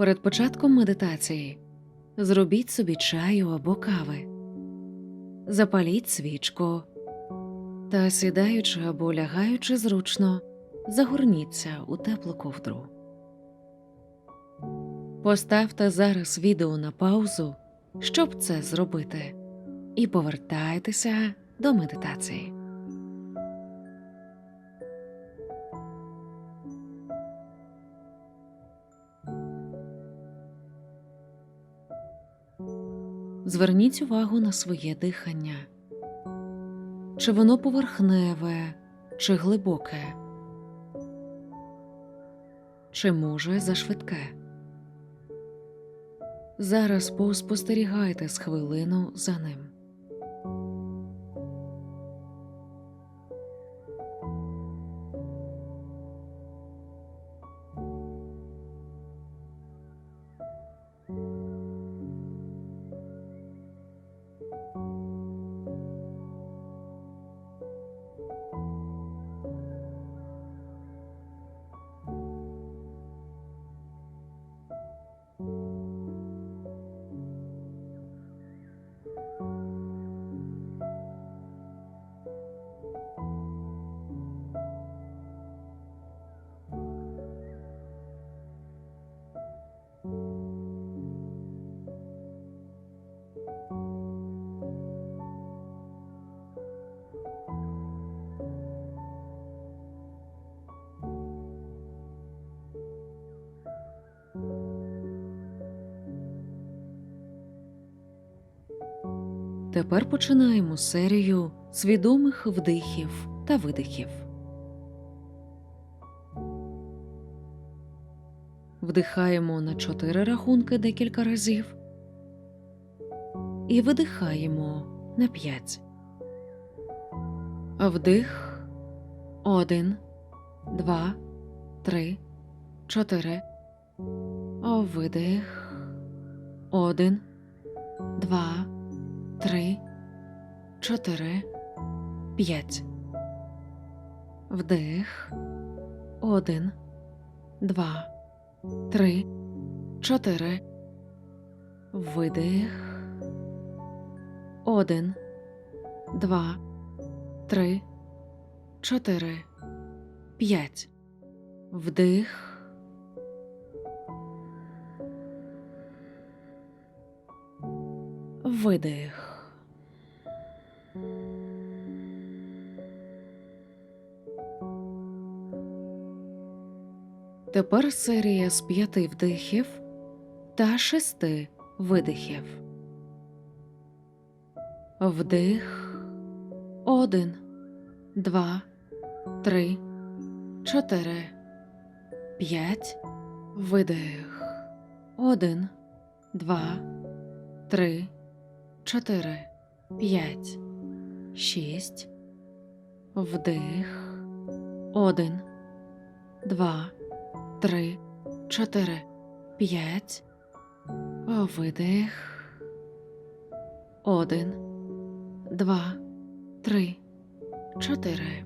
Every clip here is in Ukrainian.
Перед початком медитації зробіть собі чаю або кави, запаліть свічку та, сідаючи або лягаючи зручно, загорніться у теплу ковдру. Поставте зараз відео на паузу, щоб це зробити, і повертайтеся до медитації. Зверніть увагу на своє дихання. Чи воно поверхневе, чи глибоке, чи може зашвидке. Зараз поспостерігайте з хвилину за ним. Тепер починаємо серію свідомих вдихів та видихів. Вдихаємо на чотири рахунки декілька разів. І видихаємо на п'ять. Вдих. Один, два, три, чотири. Видих. Один, два, три, чотири, п'ять. Вдих. Один, два, три, чотири. Видих. Один, два, три, чотири, п'ять. Вдих. Видих. Тепер серія з п'яти вдихів та шести видихів. Вдих. Один, два, три, чотири, п'ять. Видих. Один, два, три, чотири, п'ять, шість. Вдих. Один, два, три, чотири, п'ять. Видих. Один, два, три, чотири,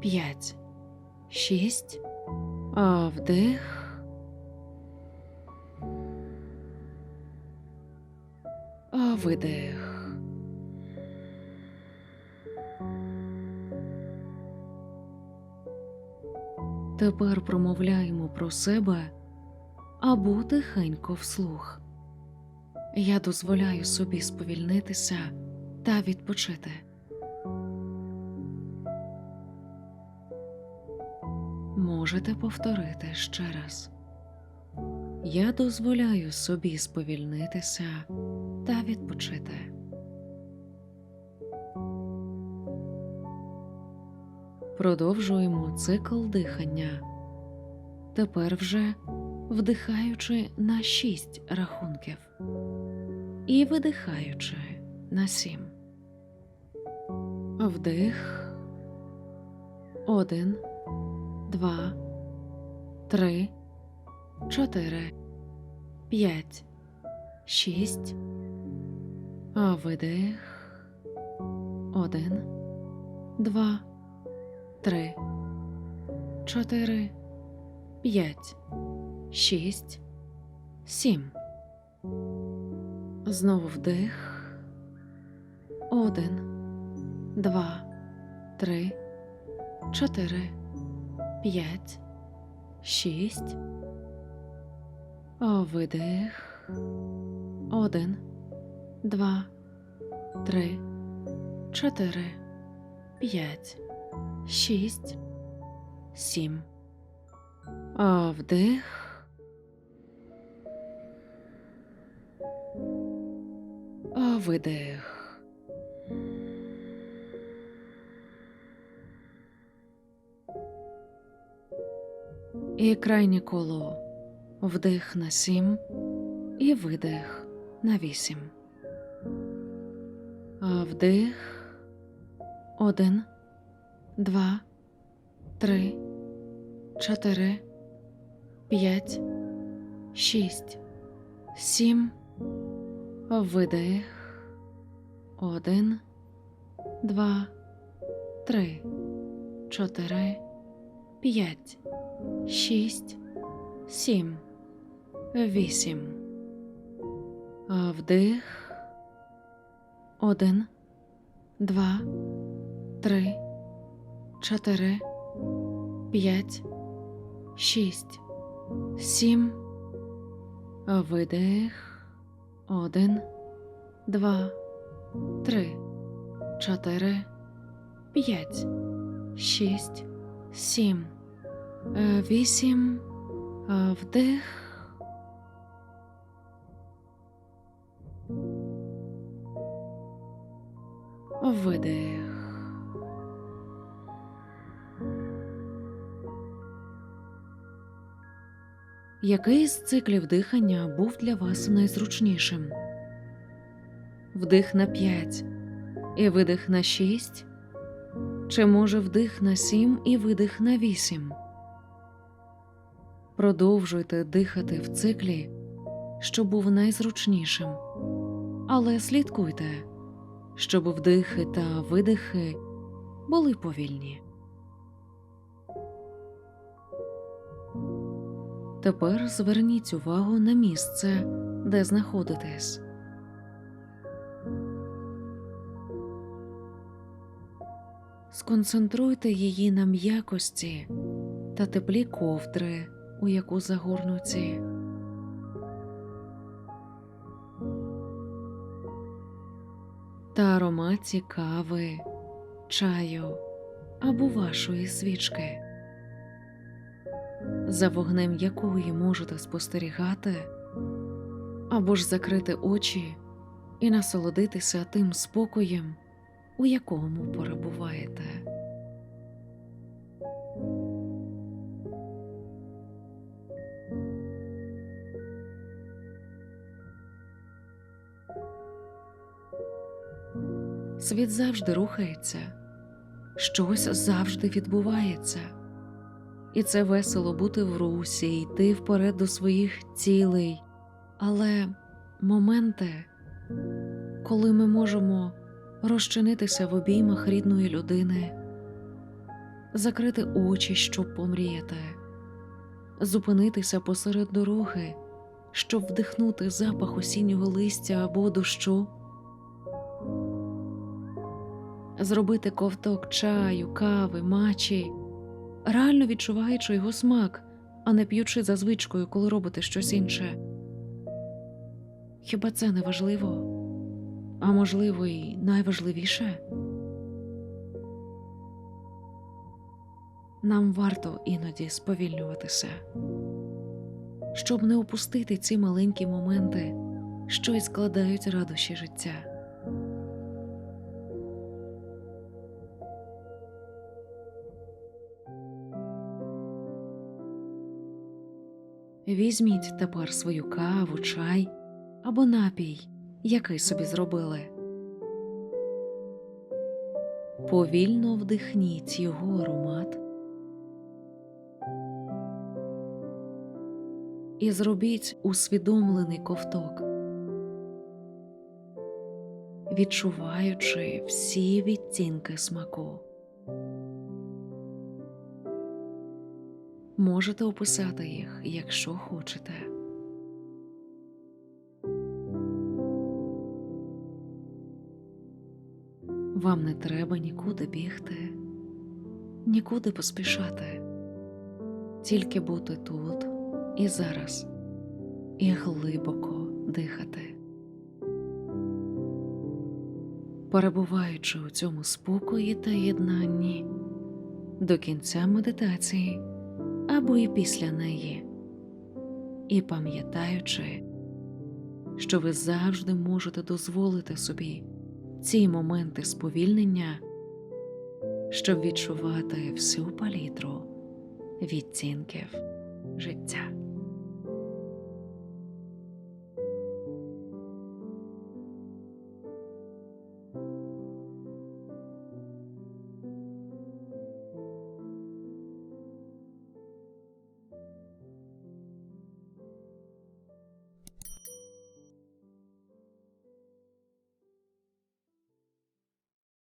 п'ять, шість. Вдих. Видих. Тепер промовляємо про себе або тихенько вслух. Я дозволяю собі сповільнитися та відпочити. Можете повторити ще раз. Я дозволяю собі сповільнитися та відпочити. Продовжуємо цикл дихання. Тепер вже вдихаючи на шість рахунків і видихаючи на сім. Вдих. Один, два, три, чотири, п'ять, шість. Видих. Один, два, три, чотири, п'ять, шість, сім. Знову вдих. Один, два, три, чотири, п'ять, шість. Видих. Один, два, три, чотири, п'ять, шість, сім. А Вдих. А Видих. І крайнє коло. Вдих на сім і видих на вісім. Вдих. Один, два, три, чотири, п'ять, шість, сім. Видих. Один, два, три, чотири, п'ять, шість, сім, вісім. Вдих. Один, два, три, чотири, п'ять, шість, сім. Видих. Один, два, три, чотири, п'ять, шість, сім, е, вісім. Е, Вдих. Видих. Який з циклів дихання був для вас найзручнішим? Вдих на 5 і видих на 6? Чи може вдих на 7 і видих на 8? Продовжуйте дихати в циклі, що був найзручнішим, але слідкуйте, щоб вдихи та видихи були повільні. Тепер зверніть увагу на місце, де знаходитесь. Сконцентруйте її на м'якості та теплі ковдри, у яку загорнуті. Та ароматі кави, чаю або вашої свічки за вогнем якої можете спостерігати, або ж закрити очі і насолодитися тим спокоєм, у якому перебуваєте. Світ завжди рухається, щось завжди відбувається. І це весело бути в русі, йти вперед до своїх цілей. Але моменти, коли ми можемо розчинитися в обіймах рідної людини, закрити очі, щоб помріяти, зупинитися посеред дороги, щоб вдихнути запах осіннього листя або дощу, зробити ковток чаю, кави, мачі реально відчуваючи його смак, а не п'ючи за звичкою, коли робите щось інше. Хіба це не важливо? А можливо, і найважливіше? Нам варто іноді сповільнюватися, щоб не опустити ці маленькі моменти, що й складають радощі життя. Візьміть тепер свою каву, чай або напій, який собі зробили. Повільно вдихніть його аромат і зробіть усвідомлений ковток, відчуваючи всі відтінки смаку. Можете описати їх, якщо хочете. Вам не треба нікуди бігти, нікуди поспішати, тільки бути тут і зараз, і глибоко дихати. Перебуваючи у цьому спокої та єднанні до кінця медитації або і після неї, і пам'ятаючи, що ви завжди можете дозволити собі ці моменти сповільнення, щоб відчувати всю палітру відцінків життя.